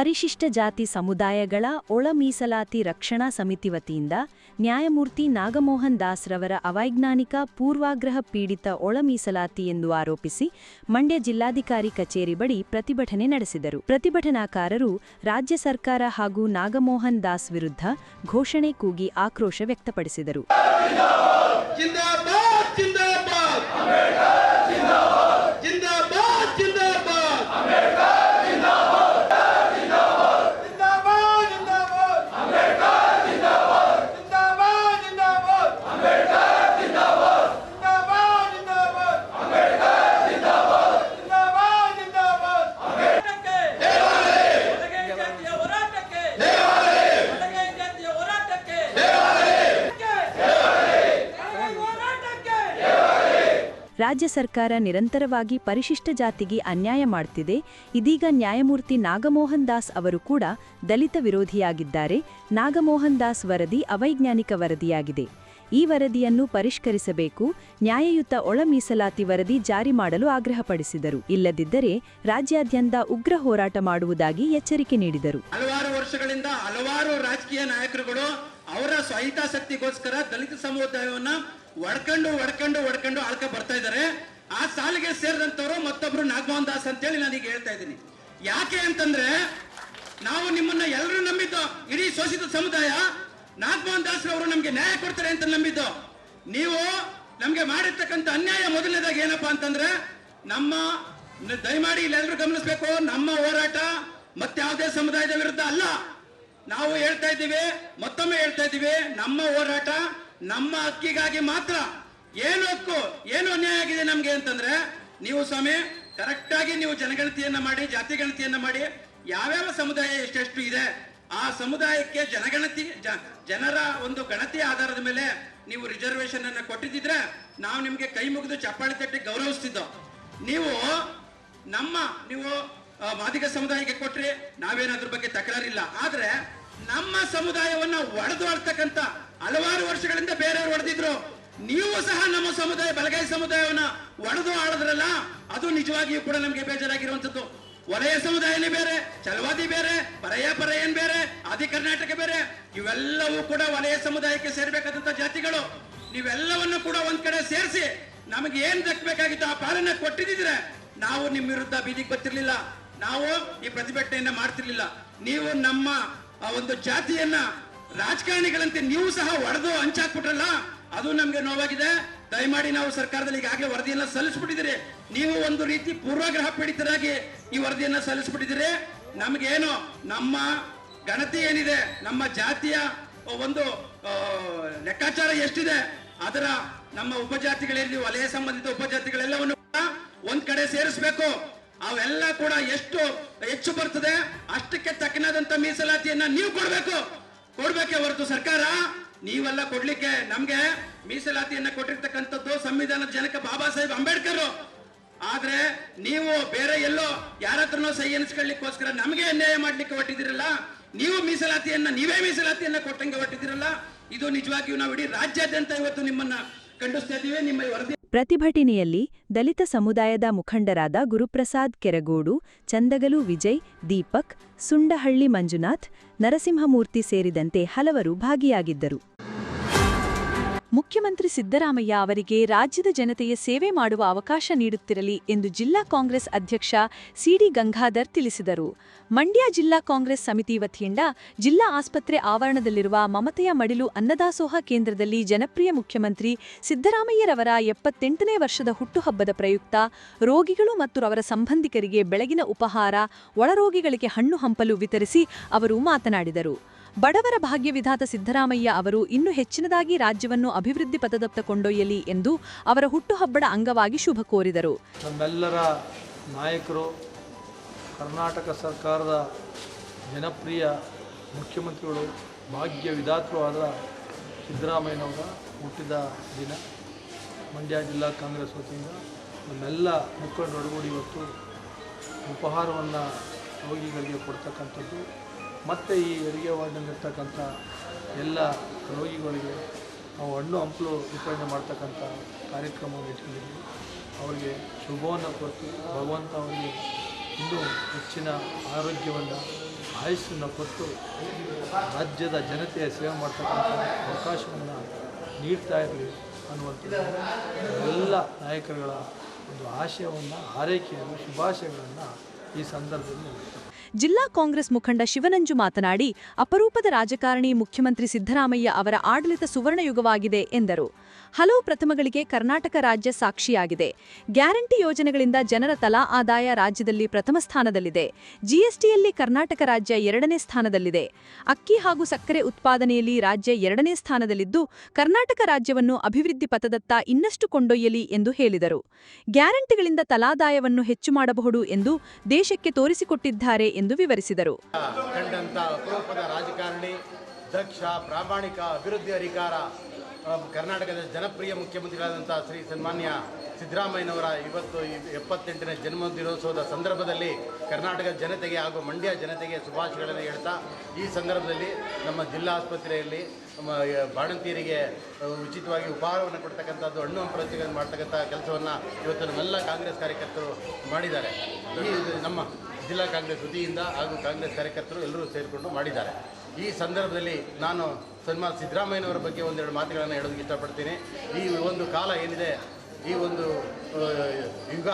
ಪರಿಶಿಷ್ಟ ಜಾತಿ ಸಮುದಾಯಗಳ ಒಳ ಮೀಸಲಾತಿ ರಕ್ಷಣಾ ಸಮಿತಿ ವತಿಯಿಂದ ನ್ಯಾಯಮೂರ್ತಿ ನಾಗಮೋಹನ್ ದಾಸ್ ರವರ ಅವೈಜ್ಞಾನಿಕ ಪೂರ್ವಾಗ್ರಹ ಪೀಡಿತ ಒಳ ಮೀಸಲಾತಿ ಎಂದು ಆರೋಪಿಸಿ ಮಂಡ್ಯ ಜಿಲ್ಲಾಧಿಕಾರಿ ಕಚೇರಿ ಬಳಿ ಪ್ರತಿಭಟನೆ ನಡೆಸಿದರು. ಪ್ರತಿಭಟನಾಕಾರರು ರಾಜ್ಯ ಸರ್ಕಾರ ಹಾಗೂ ನಾಗಮೋಹನ್ ದಾಸ್ ವಿರುದ್ಧ ಘೋಷಣೆ ಕೂಗಿ ಆಕ್ರೋಶ ವ್ಯಕ್ತಪಡಿಸಿದರು. ರಾಜ್ಯ ಸರ್ಕಾರ ನಿರಂತರವಾಗಿ ಪರಿಶಿಷ್ಟ ಜಾತಿಗೆ ಅನ್ಯಾಯ ಮಾಡ್ತಿದೆ. ಇದೀಗ ನ್ಯಾಯಮೂರ್ತಿ ನಾಗಮೋಹನ್ ದಾಸ್ ಅವರು ಕೂಡ ದಲಿತ ವಿರೋಧಿಯಾಗಿದ್ದಾರೆ. ನಾಗಮೋಹನ್ ದಾಸ್ ವರದಿ ಅವೈಜ್ಞಾನಿಕ ವರದಿಯಾಗಿದೆ. ಈ ವರದಿಯನ್ನು ಪರಿಷ್ಕರಿಸಬೇಕು. ನ್ಯಾಯಯುತ ಒಳ ಮೀಸಲಾತಿ ವರದಿ ಜಾರಿ ಮಾಡಲು ಆಗ್ರಹಪಡಿಸಿದರು. ಇಲ್ಲದಿದ್ದರೆ ರಾಜ್ಯಾದ್ಯಂತ ಉಗ್ರ ಹೋರಾಟ ಮಾಡುವುದಾಗಿ ಎಚ್ಚರಿಕೆ ನೀಡಿದರು. ಹಲವಾರು ವರ್ಷಗಳಿಂದ ಹಲವಾರು ರಾಜಕೀಯ ನಾಯಕರುಗಳು ಅವರ ಸ್ವಹಿತಾಸಕ್ತಿಗೋಸ್ಕರ ದಲಿತ ಸಮುದಾಯವನ್ನ ಒಡ್ಕೊಂಡು ಒಡ್ಕೊಂಡು ಒಡ್ಕೊಂಡು ಆಳ್ಕ ಬರ್ತಾ ಇದ್ದಾರೆ. ಆ ಸಾಲಿಗೆ ಸೇರಿದಂತವರು ಮತ್ತೊಬ್ರು ನಾಗಮೋಹನ್ ದಾಸ್ ಅಂತೇಳಿ ನಾನೀಗ ಹೇಳ್ತಾ ಇದ್ದೀನಿ. ಯಾಕೆ ಅಂತಂದ್ರೆ ನಾವು ನಿಮ್ಮನ್ನ ಎಲ್ಲರೂ ನಂಬಿದ್ದು ಇಡೀ ಶೋಷಿತ ಸಮುದಾಯ, ನಾಗಮೋಹನ್ ದಾಸ್ ಅವರು ನಮ್ಗೆ ನ್ಯಾಯ ಕೊಡ್ತಾರೆ ಅಂತ ನಂಬಿದ್ದು. ನೀವು ನಮ್ಗೆ ಮಾಡಿರ್ತಕ್ಕಂಥ ಅನ್ಯಾಯ ಮೊದಲನೇದಾಗಿ ಏನಪ್ಪಾ ಅಂತಂದ್ರೆ ನಮ್ಮ ದಯಮಾಡಿ ಇಲ್ಲೆಲ್ಲರೂ ಗಮನಿಸಬೇಕು, ನಮ್ಮ ಹೋರಾಟ ಮತ್ತಾವುದೇ ಸಮುದಾಯದ ವಿರುದ್ಧ ಅಲ್ಲ. ನಾವು ಹೇಳ್ತಾ ಇದ್ದೀವಿ, ಮತ್ತೊಮ್ಮೆ ಹೇಳ್ತಾ ಇದ್ದೀವಿ, ನಮ್ಮ ಹೋರಾಟ ನಮ್ಮ ಹಕ್ಕಿಗಾಗಿ ಮಾತ್ರ. ಏನು ಹಕ್ಕು, ಏನು ಅನ್ಯಾಯ ಆಗಿದೆ ನಮ್ಗೆ ಅಂತಂದ್ರೆ, ನೀವು ಸ್ವಾಮಿ ಕರೆಕ್ಟ್ ಆಗಿ ನೀವು ಜನಗಣತಿಯನ್ನ ಮಾಡಿ, ಜಾತಿ ಗಣತಿಯನ್ನ ಮಾಡಿ, ಯಾವ್ಯಾವ ಸಮುದಾಯ ಎಷ್ಟೆಷ್ಟು ಇದೆ, ಆ ಸಮುದಾಯಕ್ಕೆ ಜನಗಣತಿ ಜನರ ಒಂದು ಗಣತಿ ಆಧಾರದ ಮೇಲೆ ನೀವು ರಿಸರ್ವೇಶನ್ ಅನ್ನ ಕೊಟ್ಟಿದ್ರೆ ನಾವು ನಿಮ್ಗೆ ಕೈ ಮುಗಿದು ಚಪ್ಪಾಳಿ ತಟ್ಟಿ ಗೌರವಿಸ್ತಿದ್ದೋ. ನೀವು ನಮ್ಮ, ನೀವು ಮಾದಿಗ ಸಮುದಾಯಕ್ಕೆ ಕೊಟ್ರಿ, ನಾವೇನು ಅದ್ರ ಬಗ್ಗೆ ತಕರಾರಿಲ್ಲ. ಆದ್ರೆ ನಮ್ಮ ಸಮುದಾಯವನ್ನ ಒಡೆದು ಆಳ್ತಕ್ಕಂತ ಹಲವಾರು ವರ್ಷಗಳಿಂದ ಬೇರೆಯವರು ಹೊಡೆದಿದ್ರು ನೀವು ಸಹ ನಮ್ಮ ಸಮುದಾಯ, ಬಲಗೈ ಸಮುದಾಯವನ್ನ ಒಡೆದು ಆಡದ್ರಲ್ಲ, ಅದು ನಿಜವಾಗಿಯೂ ಕೂಡ ನಮ್ಗೆ ಬೇಜಾರಾಗಿರುವಂತದ್ದು ವಲಯ ಸಮುದಾಯನೇ ಬೇರೆ ಚಲವಾದಿ ಬೇರೆ, ಪರಯ ಪರಯನ್ ಬೇರೆ, ಆದಿ ಕರ್ನಾಟಕ ಬೇರೆ, ಇವೆಲ್ಲವೂ ಕೂಡ ವಲಯ ಸಮುದಾಯಕ್ಕೆ ಸೇರ್ಬೇಕಾದಂತ ಜಾತಿಗಳು. ನೀವೆಲ್ಲವನ್ನು ಕೂಡ ಒಂದ್ ಕಡೆ ಸೇರಿಸಿ ನಮಗೆ ಏನ್ ದಕ್ಕಬೇಕಾಗಿತ್ತು ಆ ಪಾಲನೆ ಕೊಟ್ಟಿದ್ರೆ ನಾವು ನಿಮ್ಮ ವಿರುದ್ಧ ಬೀದಿಗೆ ಬರ್ತಿರ್ಲಿಲ್ಲ. ನಾವು ಈ ಪ್ರತಿಭಟನೆಯನ್ನ ಮಾಡ್ತಿರ್ಲಿಲ್ಲ. ನೀವು ನಮ್ಮ ಆ ಒಂದು ಜಾತಿಯನ್ನ ರಾಜಕಾರಣಿಗಳಂತೆ ನೀವು ಸಹ ಒಡೆದು ಹಂಚಾಕ್ಬಿಟ್ರಲ್ಲ, ಅದು ನಮ್ಗೆ ನೋವಾಗಿದೆ. ದಯಮಾಡಿ ನಾವು ಸರ್ಕಾರದಲ್ಲಿ ಈಗಾಗಲೇ ವರದಿಯನ್ನ ಸಲ್ಲಿಸ್ಬಿಟ್ಟಿದ್ದೀರಿ. ನೀವು ಒಂದು ರೀತಿ ಪೂರ್ವಾಗ್ರಹ ಪೀಡಿತರಾಗಿ ಈ ವರದಿಯನ್ನ ಸಲ್ಲಿಸ್ಬಿಟ್ಟಿದ್ದೀರಿ. ನಮಗೇನು, ನಮ್ಮ ಗಣತಿ ಏನಿದೆ, ನಮ್ಮ ಜಾತಿಯ ಒಂದು ಲೆಕ್ಕಾಚಾರ ಎಷ್ಟಿದೆ, ಅದರ ನಮ್ಮ ಉಪಜಾತಿಗಳಲ್ಲಿ ವಲಯ ಸಂಬಂಧಿತ ಉಪಜಾತಿಗಳೆಲ್ಲವನ್ನು ಒಂದ್ ಕಡೆ ಸೇರಿಸಬೇಕು. ಅವೆಲ್ಲ ಕೂಡ ಎಷ್ಟು ಹೆಚ್ಚು ಬರ್ತದೆ, ಅಷ್ಟಕ್ಕೆ ತಕ್ಕನಾದಂತ ಮೀಸಲಾತಿಯನ್ನ ನೀವು ಕೊಡ್ಬೇಕು. ಕೊಡ್ಬೇಕೆ ಹೊರತು ಸರ್ಕಾರ, ನೀವೆಲ್ಲ ಕೊಡ್ಲಿಕ್ಕೆ ನಮ್ಗೆ ಮೀಸಲಾತಿಯನ್ನ ಕೊಟ್ಟಿರ್ತಕ್ಕಂಥದ್ದು ಸಂವಿಧಾನದ ಜನಕ ಬಾಬಾ ಸಾಹೇಬ್ ಅಂಬೇಡ್ಕರ್. ಆದ್ರೆ ನೀವು ಬೇರೆ ಎಲ್ಲೋ ಯಾರತ್ರನೋ ಸಹಿ ಎನಿಸ್ಕೊಳ್ಳಿಕ್ಕೋಸ್ಕರ ನಮಗೆ ಅನ್ಯಾಯ ಮಾಡ್ಲಿಕ್ಕೆ ಹೊಟ್ಟಿದಿರಲ್ಲ ನೀವು ಮೀಸಲಾತಿಯನ್ನ, ನೀವೇ ಮೀಸಲಾತಿಯನ್ನ ಕೊಟ್ಟಂಗೆ ಹೊಟ್ಟಿದಿರಲ್ಲ ಇದು ನಿಜವಾಗಿಯೂ ನಾವು ಇಡೀ ರಾಜ್ಯಾದ್ಯಂತ ಇವತ್ತು ನಿಮ್ಮನ್ನ ಖಂಡಿಸ್ತಾ ಇದ್ದೀವಿ, ನಿಮ್ಮ ವರದಿ ಪ್ರತಿಭಟನೆಯಲ್ಲಿ ದಲಿತ ಸಮುದಾಯದ ಮುಖಂಡರಾದ ಗುರುಪ್ರಸಾದ್ ಕೆರಗೋಡು, ಚಂದಗಲು ವಿಜಯ್, ದೀಪಕ್, ಸುಂಡಹಳ್ಳಿ ಮಂಜುನಾಥ್, ನರಸಿಂಹಮೂರ್ತಿ ಸೇರಿದಂತೆ ಹಲವರು ಭಾಗಿಯಾಗಿದ್ದರು. ಮುಖ್ಯಮಂತ್ರಿ ಸಿದ್ದರಾಮಯ್ಯ ಅವರಿಗೆ ರಾಜ್ಯದ ಜನತೆಯ ಸೇವೆ ಮಾಡುವ ಅವಕಾಶ ನೀಡುತ್ತಿರಲಿ ಎಂದು ಜಿಲ್ಲಾ ಕಾಂಗ್ರೆಸ್ ಅಧ್ಯಕ್ಷ ಸಿಡಿ ಗಂಗಾಧರ್ ತಿಳಿಸಿದರು. ಮಂಡ್ಯ ಜಿಲ್ಲಾ ಕಾಂಗ್ರೆಸ್ ಸಮಿತಿ ವತಿಯಿಂದ ಜಿಲ್ಲಾ ಆಸ್ಪತ್ರೆ ಆವರಣದಲ್ಲಿರುವ ಮಮತೆಯ ಮಡಿಲು ಅನ್ನದಾಸೋಹ ಕೇಂದ್ರದಲ್ಲಿ ಜನಪ್ರಿಯ ಮುಖ್ಯಮಂತ್ರಿ ಸಿದ್ದರಾಮಯ್ಯರವರ ಎಪ್ಪತ್ತೆಂಟನೇ ವರ್ಷದ ಹುಟ್ಟುಹಬ್ಬದ ಪ್ರಯುಕ್ತ ರೋಗಿಗಳು ಮತ್ತು ಅವರ ಸಂಬಂಧಿಕರಿಗೆ ಬೆಳಗಿನ ಉಪಹಾರ, ಒಳರೋಗಿಗಳಿಗೆ ಹಣ್ಣು ಹಂಪಲು ವಿತರಿಸಿ ಅವರು ಮಾತನಾಡಿದರು. ಬಡವರ ಭಾಗ್ಯವಿಧಾತ ಸಿದ್ದರಾಮಯ್ಯ ಅವರು ಇನ್ನೂ ಹೆಚ್ಚಿನದಾಗಿ ರಾಜ್ಯವನ್ನು ಅಭಿವೃದ್ಧಿ ಪಥದತ್ತ ಕೊಂಡೊಯ್ಯಲಿ ಎಂದು ಅವರ ಹುಟ್ಟುಹಬ್ಬದ ಅಂಗವಾಗಿ ಶುಭ ಕೋರಿದರು. ನಮ್ಮೆಲ್ಲರ ನಾಯಕರು, ಕರ್ನಾಟಕ ಸರ್ಕಾರದ ಜನಪ್ರಿಯ ಮುಖ್ಯಮಂತ್ರಿಗಳು ಭಾಗ್ಯ ವಿಧಾತೃ ಆದ ಸಿದ್ದರಾಮಯ್ಯನವರ ಹುಟ್ಟಿದ ದಿನ. ಮಂಡ್ಯ ಜಿಲ್ಲಾ ಕಾಂಗ್ರೆಸ್ ವತಿಯಿಂದ ನಮ್ಮೆಲ್ಲ ಮುಖಂಡರೊಡಗೂಡಿ ಇವತ್ತು ಉಪಹಾರವನ್ನು ರೋಗಿಗಳಿಗೆ ಕೊಡ್ತಕ್ಕಂಥದ್ದು. ಮತ್ತು ಈ ಹೆರಿಗೆ ವಾರ್ಡ್ನಲ್ಲಿರ್ತಕ್ಕಂಥ ಎಲ್ಲ ರೋಗಿಗಳಿಗೆ ನಾವು ಹಣ್ಣು ಹಂಪಲು ವಿತರಣೆ ಮಾಡ್ತಕ್ಕಂಥ ಕಾರ್ಯಕ್ರಮವನ್ನು ಇಟ್ಕೊಂಡಿದ್ವಿ ಅವರಿಗೆ ಶುಭವನ್ನು ಕೊಟ್ಟು ಭಗವಂತ ಅವರಿಗೆ ಇನ್ನೂ ಹೆಚ್ಚಿನ ಆರೋಗ್ಯವನ್ನು, ಆಯುಸ್ಸನ್ನು ಕೊಟ್ಟು ರಾಜ್ಯದ ಜನತೆಯ ಸೇವೆ ಮಾಡ್ತಕ್ಕಂಥ ಅವಕಾಶವನ್ನು ನೀಡ್ತಾ ಇರಲಿ ಅನ್ನುವಂಥದ್ದು ಎಲ್ಲ ನಾಯಕರುಗಳ ಒಂದು ಆಶಯವನ್ನು ಆರೈಕೆಯನ್ನು ಶುಭಾಶಯಗಳನ್ನು ಈ ಸಂದರ್ಭದಲ್ಲಿ. ಜಿಲ್ಲಾ ಕಾಂಗ್ರೆಸ್ ಮುಖಂಡ ಶಿವನಂಜು ಮಾತನಾಡಿ ಅಪರೂಪದ ರಾಜಕಾರಣಿ ಮುಖ್ಯಮಂತ್ರಿ ಸಿದ್ದರಾಮಯ್ಯ ಅವರ ಆಡಳಿತ ಸುವರ್ಣಯುಗವಾಗಿದೆ ಎಂದರು. ಹಲವು ಪ್ರಥಮಗಳಿಗೆ ಕರ್ನಾಟಕ ರಾಜ್ಯ ಸಾಕ್ಷಿಯಾಗಿದೆ. ಗ್ಯಾರಂಟಿ ಯೋಜನೆಗಳಿಂದ ಜನರ ತಲಾ ಆದಾಯ ರಾಜ್ಯದಲ್ಲಿ ಪ್ರಥಮ ಸ್ಥಾನದಲ್ಲಿದೆ. ಜಿಎಸ್ಟಿಯಲ್ಲಿ ಕರ್ನಾಟಕ ರಾಜ್ಯ ಎರಡನೇ ಸ್ಥಾನದಲ್ಲಿದೆ. ಅಕ್ಕಿ ಹಾಗೂ ಸಕ್ಕರೆ ಉತ್ಪಾದನೆಯಲ್ಲಿ ರಾಜ್ಯ ಎರಡನೇ ಸ್ಥಾನದಲ್ಲಿದ್ದು, ಕರ್ನಾಟಕ ರಾಜ್ಯವನ್ನು ಅಭಿವೃದ್ಧಿ ಪಥದತ್ತ ಇನ್ನಷ್ಟು ಕೊಂಡೊಯ್ಯಲಿ ಎಂದು ಹೇಳಿದರು. ಗ್ಯಾರಂಟಿಗಳಿಂದ ತಲಾದಾಯವನ್ನು ಹೆಚ್ಚು ಮಾಡಬಹುದು ಎಂದು ದೇಶಕ್ಕೆ ತೋರಿಸಿಕೊಟ್ಟಿದ್ದಾರೆ ಎಂದು ವಿವರಿಸಿದರು. ದಕ್ಷ ಪ್ರಾಮಾಣಿಕ ಅಭಿವೃದ್ಧಿ ಅಧಿಕಾರ ಕರ್ನಾಟಕದ ಜನಪ್ರಿಯ ಮುಖ್ಯಮಂತ್ರಿಗಳಾದಂಥ ಶ್ರೀ ಸನ್ಮಾನ್ಯ ಸಿದ್ದರಾಮಯ್ಯನವರ ಇವತ್ತು ಎಪ್ಪತ್ತೆಂಟನೇ ಜನ್ಮ ದಿನೋತ್ಸವದ ಸಂದರ್ಭದಲ್ಲಿ ಕರ್ನಾಟಕದ ಜನತೆಗೆ ಹಾಗೂ ಮಂಡ್ಯ ಜನತೆಗೆ ಶುಭಾಶಯಗಳನ್ನು ಹೇಳ್ತಾ, ಈ ಸಂದರ್ಭದಲ್ಲಿ ನಮ್ಮ ಜಿಲ್ಲಾ ಆಸ್ಪತ್ರೆಯಲ್ಲಿ ಬಾಣಂತಿಯರಿಗೆ ಉಚಿತವಾಗಿ ಉಪಹಾರವನ್ನು ಕೊಡ್ತಕ್ಕಂಥದ್ದು, ಹಣ್ಣು ಪ್ರತಿಗಳನ್ನು ಮಾಡ್ತಕ್ಕಂಥ ಕೆಲಸವನ್ನು ಇವತ್ತು ನಮ್ಮೆಲ್ಲ ಕಾಂಗ್ರೆಸ್ ಕಾರ್ಯಕರ್ತರು ಮಾಡಿದ್ದಾರೆ. ಈ, ನಮ್ಮ ಜಿಲ್ಲಾ ಕಾಂಗ್ರೆಸ್ ವತಿಯಿಂದ ಹಾಗೂ ಕಾಂಗ್ರೆಸ್ ಕಾರ್ಯಕರ್ತರು ಎಲ್ಲರೂ ಸೇರಿಕೊಂಡು ಮಾಡಿದ್ದಾರೆ. ಈ ಸಂದರ್ಭದಲ್ಲಿ ನಾನು ಸನ್ಮಾನ್ ಸಿದ್ದರಾಮಯ್ಯನವರ ಬಗ್ಗೆ ಒಂದೆರಡು ಮಾತುಗಳನ್ನು ಹೇಳೋದಕ್ಕೆ ಇಷ್ಟಪಡ್ತೀನಿ. ಈ ಒಂದು ಕಾಲ ಏನಿದೆ, ಈ ಒಂದು ಯುಗ,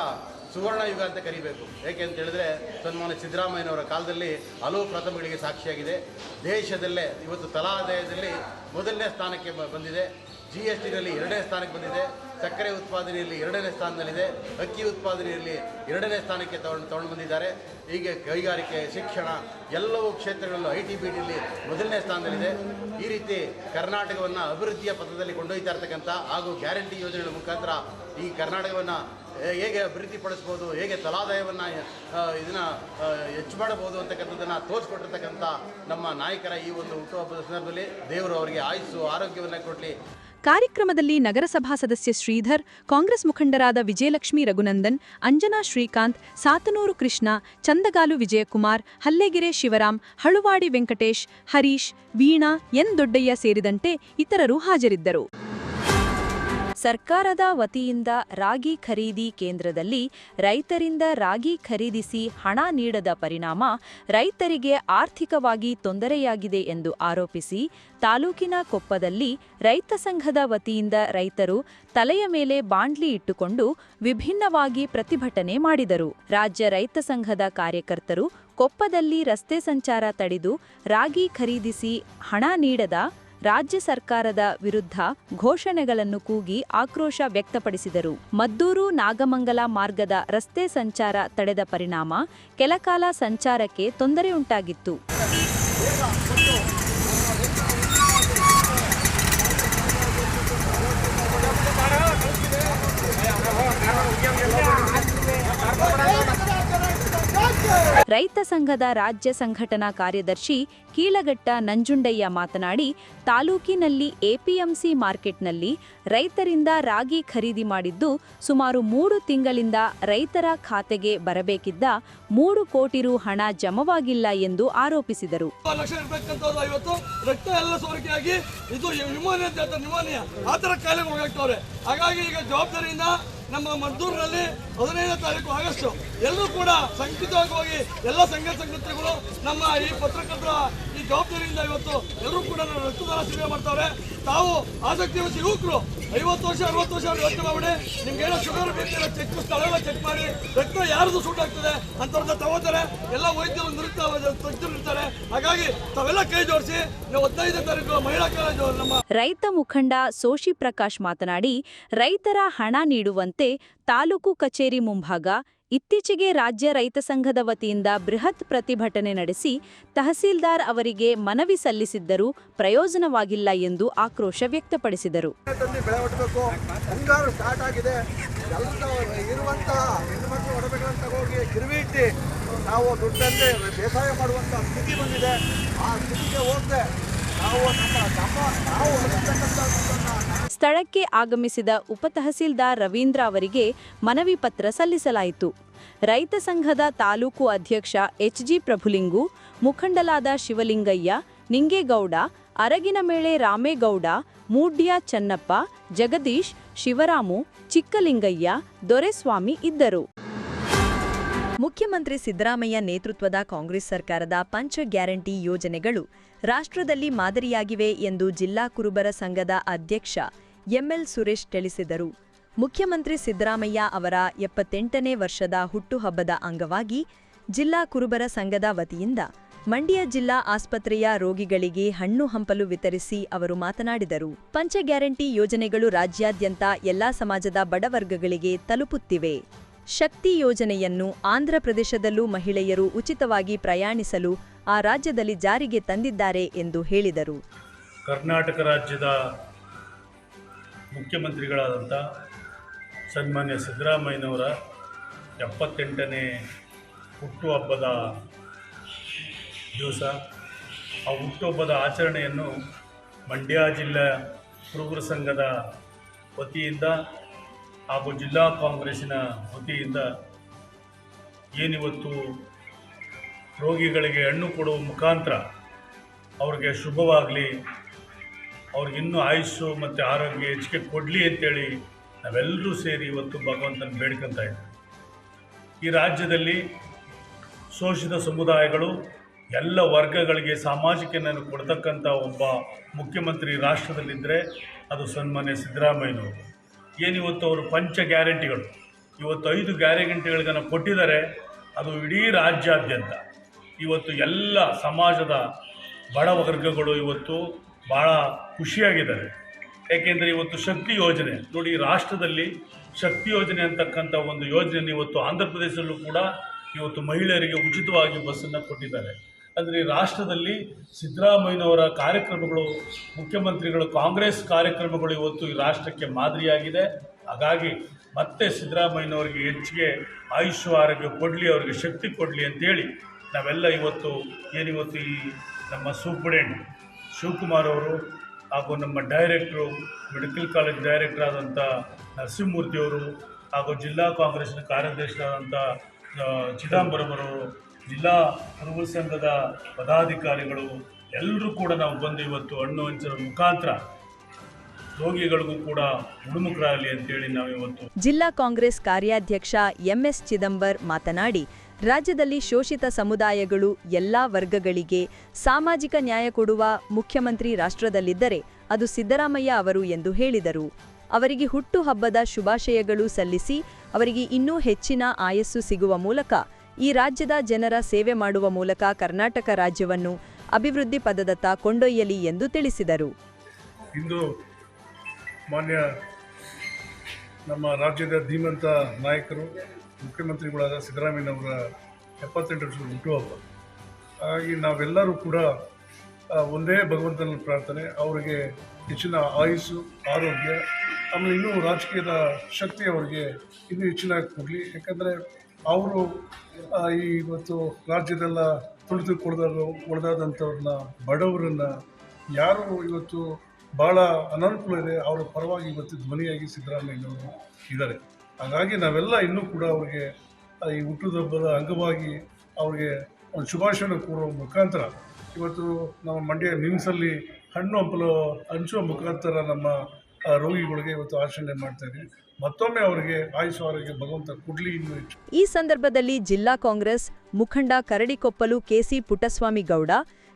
ಸುವರ್ಣ ಯುಗ ಅಂತ ಕರಿಬೇಕು. ಯಾಕೆ ಅಂತ ಹೇಳಿದ್ರೆ ಸನ್ಮಾನ ಸಿದ್ದರಾಮಯ್ಯನವರ ಕಾಲದಲ್ಲಿ ಹಲವು ಪ್ರಥಮಗಳಿಗೆ ಸಾಕ್ಷಿಯಾಗಿದೆ. ದೇಶದಲ್ಲೇ, ಇವತ್ತು ತಲಾ ಆದಾಯದಲ್ಲಿ ಮೊದಲನೇ ಸ್ಥಾನಕ್ಕೆ ಬಂದಿದೆ. ಜಿ ಎಸ್ ಟಿನಲ್ಲಿ ಎರಡನೇ ಸ್ಥಾನಕ್ಕೆ ಬಂದಿದೆ. ಸಕ್ಕರೆ ಉತ್ಪಾದನೆಯಲ್ಲಿ ಎರಡನೇ ಸ್ಥಾನದಲ್ಲಿದೆ. ಅಕ್ಕಿ ಉತ್ಪಾದನೆಯಲ್ಲಿ ಎರಡನೇ ಸ್ಥಾನಕ್ಕೆ ತಗೊಂಡು ತಗೊಂಡು ಬಂದಿದ್ದಾರೆ. ಹೀಗೆ ಕೈಗಾರಿಕೆ, ಶಿಕ್ಷಣ ಎಲ್ಲವೂ ಕ್ಷೇತ್ರಗಳಲ್ಲೂ ಐ ಟಿ ಬಿ ಟಿಯಲ್ಲಿ ಮೊದಲನೇ ಸ್ಥಾನದಲ್ಲಿದೆ. ಈ ರೀತಿ ಕರ್ನಾಟಕವನ್ನು ಅಭಿವೃದ್ಧಿಯ ಪಥದಲ್ಲಿ ಕೊಂಡೊಯ್ತಾ ಇರ್ತಕ್ಕಂಥ ಹಾಗೂ ಗ್ಯಾರಂಟಿ ಯೋಜನೆಗಳ ಮುಖಾಂತರ ಈ ಕರ್ನಾಟಕವನ್ನು ಹೇಗೆ ಅಭಿವೃದ್ಧಿಪಡಿಸ್ಬೋದು, ಹೇಗೆ ತಲಾದಾಯವನ್ನು ಇದನ್ನು ಹೆಚ್ಚು ಮಾಡಬಹುದು ಅಂತಕ್ಕಂಥದ್ದನ್ನು ತೋರಿಸ್ಕೊಟ್ಟಿರ್ತಕ್ಕಂಥ ನಮ್ಮ ನಾಯಕರ ಈ ಒಂದು ಹುಟ್ಟುಹಬ್ಬದ ಸಂದರ್ಭದಲ್ಲಿ ದೇವರು ಅವರಿಗೆ ಆಯುಸ್ಸು, ಆರೋಗ್ಯವನ್ನು ಕೊಡಲಿ. ಕಾರ್ಯಕ್ರಮದಲ್ಲಿ ನಗರಸಭಾ ಸದಸ್ಯ ಶ್ರೀಧರ್, ಕಾಂಗ್ರೆಸ್ ಮುಖಂಡರಾದ ವಿಜಯಲಕ್ಷ್ಮಿ ರಘುನಂದನ್, ಅಂಜನಾ ಶ್ರೀಕಾಂತ್, ಸಾತನೂರು ಕೃಷ್ಣ, ಚಂದಗಾಲು ವಿಜಯಕುಮಾರ್, ಹಲ್ಲೆಗೆರೆ ಶಿವರಾಮ್, ಹಳುವಾಡಿ ವೆಂಕಟೇಶ್, ಹರೀಶ್, ವೀಣಾ, ಎನ್ ದೊಡ್ಡಯ್ಯ ಸೇರಿದಂತೆ ಇತರರು ಹಾಜರಿದ್ದರು. ಸರ್ಕಾರದ ವತಿಯಿಂದ ರಾಗಿ ಖರೀದಿ ಕೇಂದ್ರದಲ್ಲಿ ರೈತರಿಂದ ರಾಗಿ ಖರೀದಿಸಿ ಹಣ ನೀಡದ ಪರಿಣಾಮ ರೈತರಿಗೆ ಆರ್ಥಿಕವಾಗಿ ತೊಂದರೆಯಾಗಿದೆ ಎಂದು ಆರೋಪಿಸಿ ತಾಲೂಕಿನ ಕೊಪ್ಪದಲ್ಲಿ ರೈತ ಸಂಘದ ವತಿಯಿಂದ ರೈತರು ತಲೆಯ ಮೇಲೆ ಬಾಂಡ್ಲಿ ಇಟ್ಟುಕೊಂಡು ವಿಭಿನ್ನವಾಗಿ ಪ್ರತಿಭಟನೆ ಮಾಡಿದರು. ರಾಜ್ಯ ರೈತ ಸಂಘದ ಕಾರ್ಯಕರ್ತರು ಕೊಪ್ಪದಲ್ಲಿ ರಸ್ತೆ ಸಂಚಾರ ತಡೆದು ರಾಗಿ ಖರೀದಿಸಿ ಹಣ ನೀಡದ ರಾಜ್ಯ ಸರ್ಕಾರದ ವಿರುದ್ಧ ಘೋಷಣೆಗಳನ್ನು ಕೂಗಿ ಆಕ್ರೋಶ ವ್ಯಕ್ತಪಡಿಸಿದರು ಮದ್ದೂರು ನಾಗಮಂಗಲ ಮಾರ್ಗದ ರಸ್ತೆ ಸಂಚಾರ ತಡೆದ ಪರಿಣಾಮ ಕೆಲಕಾಲ ಸಂಚಾರಕ್ಕೆ ತೊಂದರೆಯುಂಟಾಗಿತ್ತು ರೈತ ಸಂಘದ ರಾಜ್ಯ ಸಂಘಟನಾ ಕಾರ್ಯದರ್ಶಿ ಕೀಳಗಟ್ಟ ನಂಜುಂಡಯ್ಯ ಮಾತನಾಡಿ, ತಾಲೂಕಿನಲ್ಲಿ ಎಪಿಎಂಸಿ ಮಾರ್ಕೆಟ್ನಲ್ಲಿ ರೈತರಿಂದ ರಾಗಿ ಖರೀದಿ ಮಾಡಿದ್ದು, ಸುಮಾರು ಮೂರು ತಿಂಗಳಿಂದ ರೈತರ ಖಾತೆಗೆ ಬರಬೇಕಿದ್ದ ಮೂರು ಕೋಟಿ ರು ಹಣ ಜಮವಾಗಿಲ್ಲ ಎಂದು ಆರೋಪಿಸಿದರು. ಹಾಗಾಗಿ ಈಗ ಜವಾಬ್ದಾರಿಯಿಂದ ನಮ್ಮ ಮದ್ದೂರಿನಲ್ಲಿ ಹದಿನೈದನೇ ತಾರೀಕು ಆಗಸ್ಟು. ಎಲ್ಲರೂ ಕೂಡ ಸಂಘಟಿತವಾಗಿ ಹೋಗಿ ಎಲ್ಲ ಸಂಘ ಸಂಘಟನೆಗಳು ನಮ್ಮ ಈ ಪತ್ರಕರ್ತರ ಈ ಇವತ್ತು ಎಲ್ಲರೂ ಕೂಡ ರಕ್ತದಾನ ಶಿಬಿರ ಮಾಡ್ತಾವ್ರೆ ತಾವು ಆಸಕ್ತಿ ವಹಿಸಿ ಯುವಕರು ಐವತ್ತು ವರ್ಷ, ಅರವತ್ತು ವರ್ಷ ಅವ್ರು ಯೋಚನೆ ಮಾಡಿ, ನಿಮ್ಗೆ ಏನೋ ಶುಗರ್ ಬೇಕಿಲ್ಲ ಚೆಕ್ ಸ್ಥಳ ಚೆಕ್ ಮಾಡಿ, ರಕ್ತ ಯಾರ್ದು ಸೂಟ್ ಆಗ್ತದೆ ಅಂತವ್ರನ್ನ ತಗೋತಾರೆ. ಎಲ್ಲ ವೈದ್ಯರು ನಿರುತ್ತ ತಜ್ಞರು ಇರ್ತಾರೆ. ಹಾಗಾಗಿ ತಾವೆಲ್ಲ ಕೈ ಜೋಡಿಸಿ ಮಹಿಳಾ ನಮ್ಮ ರೈತ ಮುಖಂಡ ಸೋಶಿ ಪ್ರಕಾಶ್ ಮಾತನಾಡಿ, ರೈತರ ಹಣ ನೀಡುವಂತೆ ತಾಲೂಕು ಕಚೇರಿ ಮುಂಭಾಗ ಇತ್ತೀಚೆಗೆ ರಾಜ್ಯ ರೈತ ಸಂಘದ ವತಿಯಿಂದ ಬೃಹತ್ ಪ್ರತಿಭಟನೆ ನಡೆಸಿ ತಹಸೀಲ್ದಾರ್ ಅವರಿಗೆ ಮನವಿ ಸಲ್ಲಿಸಿದ್ದರೂ ಪ್ರಯೋಜನವಾಗಿಲ್ಲ ಎಂದು ಆಕ್ರೋಶ ವ್ಯಕ್ತಪಡಿಸಿದರು. ನಾವು ದುಡ್ಡಲ್ಲಿ ಬೇಸಾಯ ಮಾಡುವಂಥ ಸ್ಥಿತಿ ಬಂದಿದೆ. ಆ ಸ್ಥಿತಿಗೆ ಹೋಗದೆ ಸ್ಥಳಕ್ಕೆ ಆಗಮಿಸಿದ ಉಪತಹಸೀಲ್ದಾರ್ ರವೀಂದ್ರ ಅವರಿಗೆ ಮನವಿ ಪತ್ರ ಸಲ್ಲಿಸಲಾಯಿತು. ರೈತ ಸಂಘದ ತಾಲೂಕು ಅಧ್ಯಕ್ಷ ಎಚ್ಜಿ ಪ್ರಭುಲಿಂಗು, ಮುಖಂಡಲಾದ ಶಿವಲಿಂಗಯ್ಯ, ನಿಂಗೇಗೌಡ ಅರಗಿನಮೇಳೆ ರಾಮೇಗೌಡ, ಮೂಡ್ಯ ಚನ್ನಪ್ಪ, ಜಗದೀಶ್, ಶಿವರಾಮು, ಚಿಕ್ಕಲಿಂಗಯ್ಯ, ದೊರೆಸ್ವಾಮಿ ಇದ್ದರು. ಮುಖ್ಯಮಂತ್ರಿ ಸಿದ್ದರಾಮಯ್ಯ ನೇತೃತ್ವದ ಕಾಂಗ್ರೆಸ್ ಸರ್ಕಾರದ ಪಂಚ ಗ್ಯಾರಂಟಿ ಯೋಜನೆಗಳು ರಾಷ್ಟ್ರದಲ್ಲಿ ಮಾದರಿಯಾಗಿವೆ ಎಂದು ಜಿಲ್ಲಾ ಕುರುಬರ ಸಂಘದ ಅಧ್ಯಕ್ಷ ಎಂಎಲ್ ಸುರೇಶ್ ತಿಳಿಸಿದರು. ಮುಖ್ಯಮಂತ್ರಿ ಸಿದ್ದರಾಮಯ್ಯ ಅವರ ಎಪ್ಪತ್ತೆಂಟನೇ ವರ್ಷದ ಹುಟ್ಟುಹಬ್ಬದ ಅಂಗವಾಗಿ ಜಿಲ್ಲಾ ಕುರುಬರ ಸಂಘದ ವತಿಯಿಂದ ಮಂಡ್ಯ ಜಿಲ್ಲಾ ಆಸ್ಪತ್ರೆಯ ರೋಗಿಗಳಿಗೆ ಹಣ್ಣು ಹಂಪಲು ವಿತರಿಸಿ ಅವರು ಮಾತನಾಡಿದರು. ಪಂಚ ಗ್ಯಾರಂಟಿ ಯೋಜನೆಗಳು ರಾಜ್ಯಾದ್ಯಂತ ಎಲ್ಲಾ ಸಮಾಜದ ಬಡವರ್ಗಗಳಿಗೆ ತಲುಪುತ್ತಿವೆ. ಶಕ್ತಿ ಯೋಜನೆಯನ್ನು ಆಂಧ್ರಪ್ರದೇಶದಲ್ಲೂ ಮಹಿಳೆಯರು ಉಚಿತವಾಗಿ ಪ್ರಯಾಣಿಸಲು ಆ ರಾಜ್ಯದಲ್ಲಿ ಜಾರಿಗೆ ತಂದಿದ್ದಾರೆ ಎಂದು ಹೇಳಿದರು. ಕರ್ನಾಟಕ ರಾಜ್ಯದ ಮುಖ್ಯಮಂತ್ರಿಗಳಾದಂಥ ಸನ್ಮಾನ್ಯ ಸಿದ್ದರಾಮಯ್ಯನವರ ಎಪ್ಪತ್ತೆಂಟನೇ ಹುಟ್ಟುಹಬ್ಬದ ದಿವಸ, ಆ ಹುಟ್ಟುಹಬ್ಬದ ಆಚರಣೆಯನ್ನು ಮಂಡ್ಯ ಜಿಲ್ಲಾ ಕುರುಬರ ಸಂಘದ ವತಿಯಿಂದ ಹಾಗೂ ಜಿಲ್ಲಾ ಕಾಂಗ್ರೆಸ್ಸಿನ ವತಿಯಿಂದ ಏನಿವತ್ತು ರೋಗಿಗಳಿಗೆ ಹಣ್ಣು ಕೊಡುವ ಮುಖಾಂತರ ಅವ್ರಿಗೆ ಶುಭವಾಗಲಿ. ಅವ್ರಿಗಿನ್ನೂ ಆಯುಸ್ಸು ಮತ್ತು ಆರೋಗ್ಯ ಹೆಚ್ಚಿಗೆ ಕೊಡಲಿ ಅಂತೇಳಿ ನಾವೆಲ್ಲರೂ ಸೇರಿ ಇವತ್ತು ಭಗವಂತನ ಬೇಡ್ಕೊತಾ ಇದ್ದೀವಿ ಈ ರಾಜ್ಯದಲ್ಲಿ ಶೋಷಿತ ಸಮುದಾಯಗಳು ಎಲ್ಲ ವರ್ಗಗಳಿಗೆ ಸಾಮಾಜಿಕ ನ್ಯಾಯ ಕೊಡ್ತಕ್ಕಂಥ ಒಬ್ಬ ಮುಖ್ಯಮಂತ್ರಿ ರಾಷ್ಟ್ರದಲ್ಲಿದ್ದರೆ ಅದು ಸನ್ಮಾನ್ಯ ಸಿದ್ದರಾಮಯ್ಯನವರು. ಏನಿವತ್ತು ಅವರು ಪಂಚ ಗ್ಯಾರಂಟಿಗಳು? ಇವತ್ತು ಐದು ಗ್ಯಾರಂಟಿಗಳಿಗನ್ನು ಕೊಟ್ಟಿದ್ದಾರೆ, ಅದು ಇಡೀ ರಾಜ್ಯಾದ್ಯಂತ. ಇವತ್ತು ಎಲ್ಲ ಸಮಾಜದ ಬಡ ವರ್ಗಗಳು ಇವತ್ತು ಭಾಳ ಖುಷಿಯಾಗಿದ್ದಾರೆ. ಯಾಕೆಂದರೆ ಇವತ್ತು ಶಕ್ತಿ ಯೋಜನೆ, ನೋಡಿ ರಾಷ್ಟ್ರದಲ್ಲಿ ಶಕ್ತಿ ಯೋಜನೆ ಅಂತಕ್ಕಂಥ ಒಂದು ಯೋಜನೆ ಇವತ್ತು ಆಂಧ್ರ ಪ್ರದೇಶದಲ್ಲೂ ಕೂಡ ಇವತ್ತು ಮಹಿಳೆಯರಿಗೆ ಉಚಿತವಾಗಿ ಬಸ್ಸನ್ನು ಕೊಟ್ಟಿದ್ದಾರೆ. ಅಂದರೆ ರಾಷ್ಟ್ರದಲ್ಲಿ ಸಿದ್ದರಾಮಯ್ಯನವರ ಕಾರ್ಯಕ್ರಮಗಳು ಮುಖ್ಯಮಂತ್ರಿಗಳು ಕಾಂಗ್ರೆಸ್ ಕಾರ್ಯಕ್ರಮಗಳು ಇವತ್ತು ಈ ರಾಷ್ಟ್ರಕ್ಕೆ ಮಾದರಿಯಾಗಿದೆ. ಹಾಗಾಗಿ ಮತ್ತೆ ಸಿದ್ದರಾಮಯ್ಯನವರಿಗೆ ಹೆಚ್ಚಿಗೆ ಆಯುಷ್ಯ ಆರೋಗ್ಯ ಕೊಡಲಿ ಅವರಿಗೆ ಶಕ್ತಿ ಕೊಡಲಿ ಅಂತೇಳಿ ನಾವೆಲ್ಲ ಇವತ್ತು ಏನಿವತ್ತು ಈ ನಮ್ಮ ಸೂಪ್ರೆಂಟ್ ಶಿವಕುಮಾರ್ ಅವರು ಹಾಗೂ ನಮ್ಮ ಡೈರೆಕ್ಟ್ರು ಮೆಡಿಕಲ್ ಕಾಲೇಜ್ ಡೈರೆಕ್ಟರ್ ಆದಂಥ ನರಸಿಂಹಮೂರ್ತಿಯವರು ಹಾಗೂ ಜಿಲ್ಲಾ ಕಾಂಗ್ರೆಸ್ನ ಕಾರ್ಯದರ್ಶಿಯಾದಂಥ ಆ, ಚಿದಂಬರಂ ಅವರು ಜಿಲ್ಲಾ ಕುರುಬ ಸಂಘದ ಪದಾಧಿಕಾರಿಗಳು ಎಲ್ಲರೂ ಕೂಡ ನಾವು ಬಂದು ಇವತ್ತು ಹಣ್ಣು ಹಂಚರ ಮುಖಾಂತರ ರೋಗಿಗಳಿಗೂ ಕೂಡ ಗುಣಮುಖರಾಗಲಿ ಅಂತೇಳಿ ನಾವು ಇವತ್ತು ಜಿಲ್ಲಾ ಕಾಂಗ್ರೆಸ್ ಕಾರ್ಯಾಧ್ಯಕ್ಷ ಎಂಎಸ್ ಚಿದಂಬರ್ ಮಾತನಾಡಿ, ರಾಜ್ಯದಲ್ಲಿ ಶೋಷಿತ ಸಮುದಾಯಗಳು ಎಲ್ಲಾ ವರ್ಗಗಳಿಗೆ ಸಾಮಾಜಿಕ ನ್ಯಾಯ ಕೊಡುವ ಮುಖ್ಯಮಂತ್ರಿ ರಾಷ್ಟ್ರದಲ್ಲಿದ್ದರೆ ಅದು ಸಿದ್ದರಾಮಯ್ಯ ಅವರು ಎಂದು ಹೇಳಿದರು. ಅವರಿಗೆ ಹುಟ್ಟುಹಬ್ಬದ ಶುಭಾಶಯಗಳು ಸಲ್ಲಿಸಿ, ಅವರಿಗೆ ಇನ್ನೂ ಹೆಚ್ಚಿನ ಆಯಸ್ಸು ಸಿಗುವ ಮೂಲಕ ಈ ರಾಜ್ಯದ ಜನರ ಸೇವೆ ಮಾಡುವ ಮೂಲಕ ಕರ್ನಾಟಕ ರಾಜ್ಯವನ್ನು ಅಭಿವೃದ್ಧಿ ಪದದತ್ತ ಕೊಂಡೊಯ್ಯಲಿ ಎಂದು ತಿಳಿಸಿದರು. ಇಂದು ಮಾನ್ಯ ನಮ್ಮ ರಾಜ್ಯದ ಧೀಮಂತ ನಾಯಕರು, ಮುಖ್ಯಮಂತ್ರಿಗಳಾದ ಸಿದ್ದರಾಮಯ್ಯನವರ ಎಪ್ಪತ್ತೆಂಟು ವರ್ಷದ ಹುಟ್ಟುಹಬ್ಬ ಹಾಗಾಗಿ ನಾವೆಲ್ಲರೂ ಕೂಡ ಒಂದೇ ಭಗವಂತನ ಪ್ರಾರ್ಥನೆ, ಅವರಿಗೆ ಹೆಚ್ಚಿನ ಆಯುಸ್ಸು, ಆರೋಗ್ಯ, ಆಮೇಲೆ ಇನ್ನೂ ರಾಜಕೀಯದ ಶಕ್ತಿ ಅವರಿಗೆ ಇನ್ನೂ ಹೆಚ್ಚಿನ ಕೊಡಲಿ ಯಾಕಂದರೆ ಅವರು ಈ ಇವತ್ತು ರಾಜ್ಯದೆಲ್ಲ ತುಳಿದು ಕೊಡ್ದಾಗ ಕೊಡದಾದಂಥವ್ರನ್ನ ಬಡವರನ್ನು ಯಾರು ಇವತ್ತು ಭಾಳ ಅನನುಕೂಲ ಇದೆ, ಅವರ ಪರವಾಗಿ ಇವತ್ತು ಧ್ವನಿಯಾಗಿ ಸಿದ್ದರಾಮಯ್ಯನವರು ಇದ್ದಾರೆ. ಹಾಗಾಗಿ ನಾವೆಲ್ಲ ಇನ್ನೂ ಕೂಡ ಅವ್ರಿಗೆ ಈ ಹುಟ್ಟುಹಬ್ಬದ ಅಂಗವಾಗಿ ಅವ್ರಿಗೆ ಒಂದು ಶುಭಾಶಯ ಕೋರುವ ಮುಖಾಂತರ ಇವತ್ತು ನಮ್ಮ ಮಂಡ್ಯ ನಿಮ್ಸಲ್ಲಿ ಹಣ್ಣು ಹಂಪಲು ಹಂಚುವ ಮುಖಾಂತರ ನಮ್ಮ ರೋಗಿಗಳಿಗೆ ಇವತ್ತು ಆಚರಣೆ ಮಾಡ್ತಾ ಇದ್ದೀವಿ. ಮತ್ತೊಮ್ಮೆ ಅವರಿಗೆ ಆಯುಷ್ ಭಗವಂತ ಕೊಡ್ಲಿ ಈ ಸಂದರ್ಭದಲ್ಲಿ ಜಿಲ್ಲಾ ಕಾಂಗ್ರೆಸ್ ಮುಖಂಡ ಕರಡಿಕೊಪ್ಪಲು ಕೆಸಿ ಪುಟ್ಟಸ್ವಾಮಿ ಗೌಡ,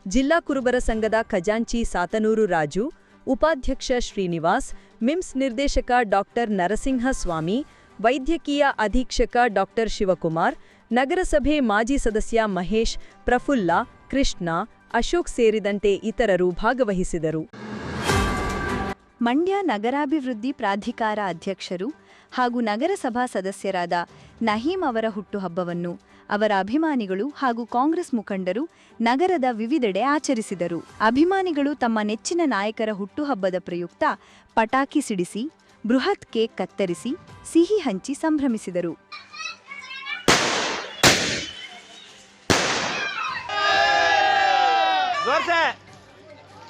ಜಿಲ್ಲಾ ಕುರುಬರ ಸಂಘದ ಖಜಾಂಚಿ ಸಾತನೂರು ರಾಜು, ಉಪಾಧ್ಯಕ್ಷ ಶ್ರೀನಿವಾಸ್, ಮಿಮ್ಸ್ ನಿರ್ದೇಶಕ ಡಾಕ್ಟರ್ ನರಸಿಂಹಸ್ವಾಮಿ ವೈದ್ಯಕೀಯ ಅಧೀಕ್ಷಕ ಡಾಕ್ಟರ್ ಶಿವಕುಮಾರ್, ನಗರಸಭೆ ಮಾಜಿ ಸದಸ್ಯ ಮಹೇಶ್ ಪ್ರಫುಲ್ಲ, ಕೃಷ್ಣ, ಅಶೋಕ್ ಸೇರಿದಂತೆ ಇತರರು ಭಾಗವಹಿಸಿದರು. ಮಂಡ್ಯ ನಗರಾಭಿವೃದ್ಧಿ ಪ್ರಾಧಿಕಾರ ಅಧ್ಯಕ್ಷರು ಹಾಗೂ ನಗರಸಭಾ ಸದಸ್ಯರಾದ ನಹೀಂ ಅವರ ಹುಟ್ಟುಹಬ್ಬವನ್ನು, ಅವರ ಅಭಿಮಾನಿಗಳು ಹಾಗೂ ಕಾಂಗ್ರೆಸ್ ಮುಖಂಡರು ನಗರದ ವಿವಿಧೆಡೆ ಆಚರಿಸಿದರು. ಅಭಿಮಾನಿಗಳು ತಮ್ಮ ನೆಚ್ಚಿನ ನಾಯಕರ ಹುಟ್ಟುಹಬ್ಬದ ಪ್ರಯುಕ್ತ ಪಟಾಕಿ ಸಿಡಿಸಿ, ಬೃಹತ್ ಕೇಕ್ ಕತ್ತರಿಸಿ, ಸಿಹಿ ಹಂಚಿ ಸಂಭ್ರಮಿಸಿದರು.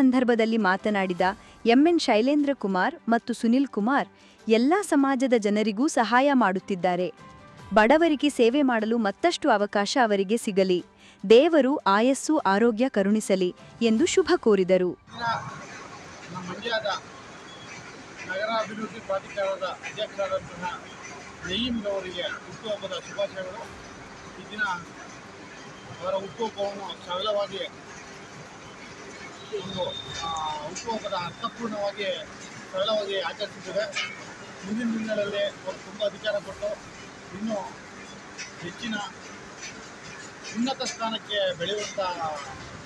ಸಂದರ್ಭದಲ್ಲಿ ಮಾತನಾಡಿದ ಎಂಎನ್ ಶೈಲೇಂದ್ರ ಕುಮಾರ್ ಮತ್ತು ಸುನಿಲ್ ಕುಮಾರ್, ಎಲ್ಲ ಸಮಾಜದ ಜನರಿಗೂ ಸಹಾಯ ಮಾಡುತ್ತಿದ್ದಾರೆ. ಬಡವರಿಗೆ ಸೇವೆ ಮಾಡಲು ಮತ್ತಷ್ಟು ಅವಕಾಶ ಅವರಿಗೆ ಸಿಗಲಿ. ದೇವರು ಆಯಸ್ಸು, ಆರೋಗ್ಯ ಕರುಣಿಸಲಿ ಎಂದು ಶುಭ ಕೋರಿದರು. ಪ್ರಾಧಿಕಾರದ ಅವರ ಹುಟ್ಟುಹಬ್ಬವನ್ನು ಸರಳವಾಗಿ ಒಂದು ಹುಟ್ಟುಹಬ್ಬದ ಅರ್ಥಪೂರ್ಣವಾಗಿ ಸರಳವಾಗಿ ಆಚರಿಸುತ್ತಿದೆ. ಮುಂದಿನ ದಿನಗಳಲ್ಲಿ ಅವರು ತುಂಬ ಅಧಿಕಾರ ಕೊಟ್ಟು ಇನ್ನೂ ಹೆಚ್ಚಿನ ಉನ್ನತ ಸ್ಥಾನಕ್ಕೆ ಬೆಳೆಯುವಂಥ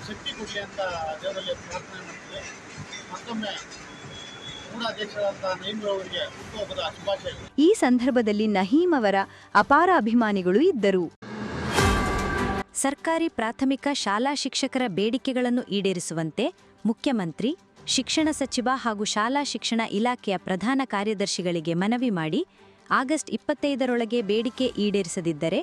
ಶಕ್ತಿ ಕೊಡಲಿ ಅಂತ ದೇವರಲ್ಲಿ ಪ್ರಾರ್ಥನೆ ಮಾಡ್ತೀವಿ. ಮತ್ತೊಮ್ಮೆ ಈ ಸಂದರ್ಭದಲ್ಲಿ ನಹೀಂ ಅವರ ಅಪಾರ ಅಭಿಮಾನಿಗಳು ಇದ್ದರು. ಸರ್ಕಾರಿ ಪ್ರಾಥಮಿಕ ಶಾಲಾ ಶಿಕ್ಷಕರ ಬೇಡಿಕೆಗಳನ್ನು ಈಡೇರಿಸುವಂತೆ ಮುಖ್ಯಮಂತ್ರಿ, ಶಿಕ್ಷಣ ಸಚಿವ ಹಾಗೂ ಶಾಲಾ ಶಿಕ್ಷಣ ಇಲಾಖೆಯ ಪ್ರಧಾನ ಕಾರ್ಯದರ್ಶಿಗಳಿಗೆ ಮನವಿ ಮಾಡಿ ಆಗಸ್ಟ್ ಇಪ್ಪತ್ತೈದರೊಳಗೆ ಬೇಡಿಕೆ ಈಡೇರಿಸದಿದ್ದರೆ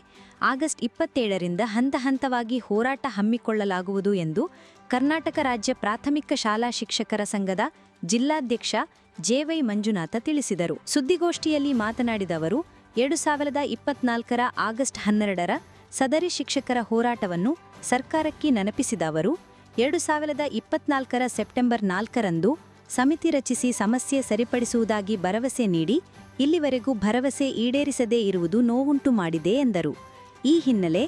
ಆಗಸ್ಟ್ ಇಪ್ಪತ್ತೇಳರಿಂದ ಹಂತ ಹಂತವಾಗಿ ಹೋರಾಟ ಹಮ್ಮಿಕೊಳ್ಳಲಾಗುವುದು ಎಂದು ಕರ್ನಾಟಕ ರಾಜ್ಯ ಪ್ರಾಥಮಿಕ ಶಾಲಾ ಶಿಕ್ಷಕರ ಸಂಘದ ಜಿಲ್ಲಾಧ್ಯಕ್ಷ ಜೆವೈ ಮಂಜುನಾಥ ತಿಳಿಸಿದರು. ಸುದ್ದಿಗೋಷ್ಠಿಯಲ್ಲಿ ಮಾತನಾಡಿದ ಅವರು, ಎರಡು ಸಾವಿರದ ಇಪ್ಪತ್ನಾಲ್ಕರ ಆಗಸ್ಟ್ ಹನ್ನೆರಡರ ಸದರಿ ಶಿಕ್ಷಕರ ಹೋರಾಟವನ್ನು ಸರ್ಕಾರಕ್ಕೆ ನೆನಪಿಸಿದ ಅವರು, ಎರಡು ಸಾವಿರದ ಇಪ್ಪತ್ನಾಲ್ಕರ ಸೆಪ್ಟೆಂಬರ್ ನಾಲ್ಕರಂದು ಸಮಿತಿ ರಚಿಸಿ ಸಮಸ್ಯೆ ಸರಿಪಡಿಸುವುದಾಗಿ ಭರವಸೆ ನೀಡಿ ಇಲ್ಲಿವರೆಗೂ ಭರವಸೆ ಈಡೇರಿಸದೇ ಇರುವುದು ನೋವುಂಟು ಮಾಡಿದೆ ಎಂದರು. ಈ ಹಿನ್ನೆಲೆ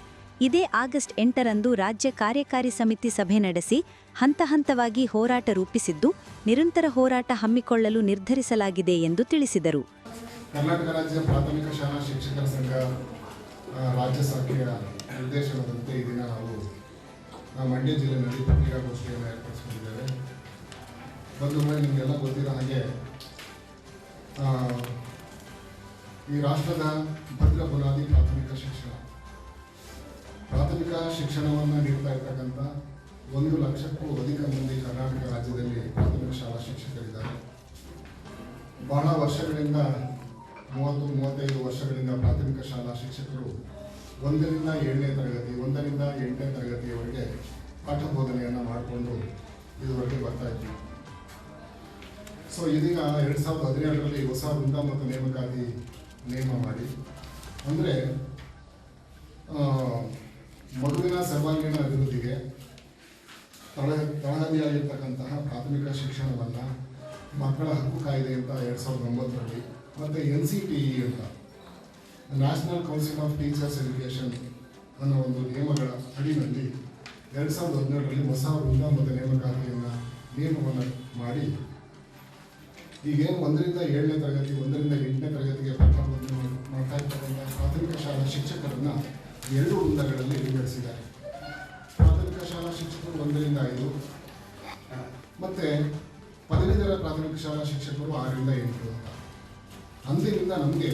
ಇದೇ ಆಗಸ್ಟ್ ಎಂಟರಂದು ರಾಜ್ಯ ಕಾರ್ಯಕಾರಿ ಸಮಿತಿ ಸಭೆ ನಡೆಸಿ ಹಂತ ಹಂತವಾಗಿ ಹೋರಾಟ ರೂಪಿಸಿದ್ದು, ನಿರಂತರ ಹೋರಾಟ ಹಮ್ಮಿಕೊಳ್ಳಲು ನಿರ್ಧರಿಸಲಾಗಿದೆ ಎಂದು ತಿಳಿಸಿದರು. ಕರ್ನಾಟಕ ರಾಜ್ಯ ಪ್ರಾಥಮಿಕ ಶಾಲಾ ಶಿಕ್ಷಕರ ಸಂಘ ರಾಜ್ಯ ಶಾಖೆಯ ನಿರ್ದೇಶನದಂತೆ ಈ ದಿನ ನಾವು ಮಂಡ್ಯ ಜಿಲ್ಲೆಯಲ್ಲಿ ಪತ್ರಿಕಾಗೋಷ್ಠಿಯನ್ನು ಏರ್ಪಡಿಸಿಕೊಂಡಿದ್ದೇವೆ. ಬಂಧುಗಳೇ ನಿಮಗೆಲ್ಲ ಗೊತ್ತಿರೋ ಹಾಗೆ ಈ ರಾಷ್ಟ್ರದ ಭದ್ರ ಬುನಾದಿ ಪ್ರಾಥಮಿಕ ಶಿಕ್ಷಣ. ಪ್ರಾಥಮಿಕ ಶಿಕ್ಷಣವನ್ನು ನೀಡ್ತಾ ಇರ್ತಕ್ಕಂಥ ಒಂದು ಲಕ್ಷಕ್ಕೂ ಅಧಿಕ ಮಂದಿ ಕರ್ನಾಟಕ ರಾಜ್ಯದಲ್ಲಿ ಪ್ರಾಥಮಿಕ ಶಾಲಾ ಶಿಕ್ಷಕರಿದ್ದಾರೆ. ಬಹಳ ವರ್ಷಗಳಿಂದ ಮೂವತ್ತು ಮೂವತ್ತೈದು ವರ್ಷಗಳಿಂದ ಪ್ರಾಥಮಿಕ ಶಾಲಾ ಶಿಕ್ಷಕರು ಒಂದರಿಂದ ಏಳನೇ ತರಗತಿ, ಒಂದರಿಂದ ಎಂಟನೇ ತರಗತಿಯವರೆಗೆ ಪಾಠ ಬೋಧನೆಯನ್ನು ಮಾಡಿಕೊಂಡು ಇದುವರೆಗೆ ಬರ್ತಾ ಇದ್ವಿ. ಸೊ ಇದೀಗ ಎರಡು ಸಾವಿರದ ಹದಿನೇಳರಲ್ಲಿ ಹೊಸ ವೃಂದ ಮತ್ತು ನೇಮಕಾತಿ ನೇಮ ಮಾಡಿ. ಅಂದರೆ ಮಗುವಿನ ಸರ್ವಾಂಗೀಣ ಅಭಿವೃದ್ಧಿಗೆ ತಳ ತಳಹದಿಯಾಗಿರ್ತಕ್ಕಂತಹ ಪ್ರಾಥಮಿಕ ಶಿಕ್ಷಣವನ್ನು ಮಕ್ಕಳ ಹಕ್ಕು ಕಾಯ್ದೆ ಅಂತ ಎರಡು ಸಾವಿರದ ಒಂಬತ್ತರಲ್ಲಿ ಮತ್ತು ಎನ್ ಸಿ ಟಿ ಇ ಅಂತ. National council of teachers education ಅನ್ನೋ ಒಂದು ನಿಯಮಗಳ ಅಡಿನಲ್ಲಿ ಎರಡು ಸಾವಿರದ ಹದಿನೇಳರಲ್ಲಿ ಹೊಸ ವೃಂದ ಮತ್ತು ನೇಮಕಾತಿಯನ್ನು ನಿಯಮವನ್ನು ಮಾಡಿ. ಈಗೇನು ಒಂದರಿಂದ ಏಳನೇ ತರಗತಿ, ಒಂದರಿಂದ ಎಂಟನೇ ತರಗತಿಗೆ ಮಾಡ್ತಾ ಇರ್ತಕ್ಕಂಥ ಪ್ರಾಥಮಿಕ ಶಾಲಾ ಶಿಕ್ಷಕರನ್ನು ಎರಡು ವೃಂದಗಳಲ್ಲಿ ವಿಂಗಡಿಸಿದ್ದಾರೆ. ಪ್ರಾಥಮಿಕ ಶಾಲಾ ಶಿಕ್ಷಕರು ಒಂದರಿಂದ ಐದು, ಮತ್ತು ಪದವೀಧರ ಪ್ರಾಥಮಿಕ ಶಾಲಾ ಶಿಕ್ಷಕರು ಆರರಿಂದ ಎಂಟು ಅಂತ. ಅಂದಿನಿಂದ ನಮಗೆ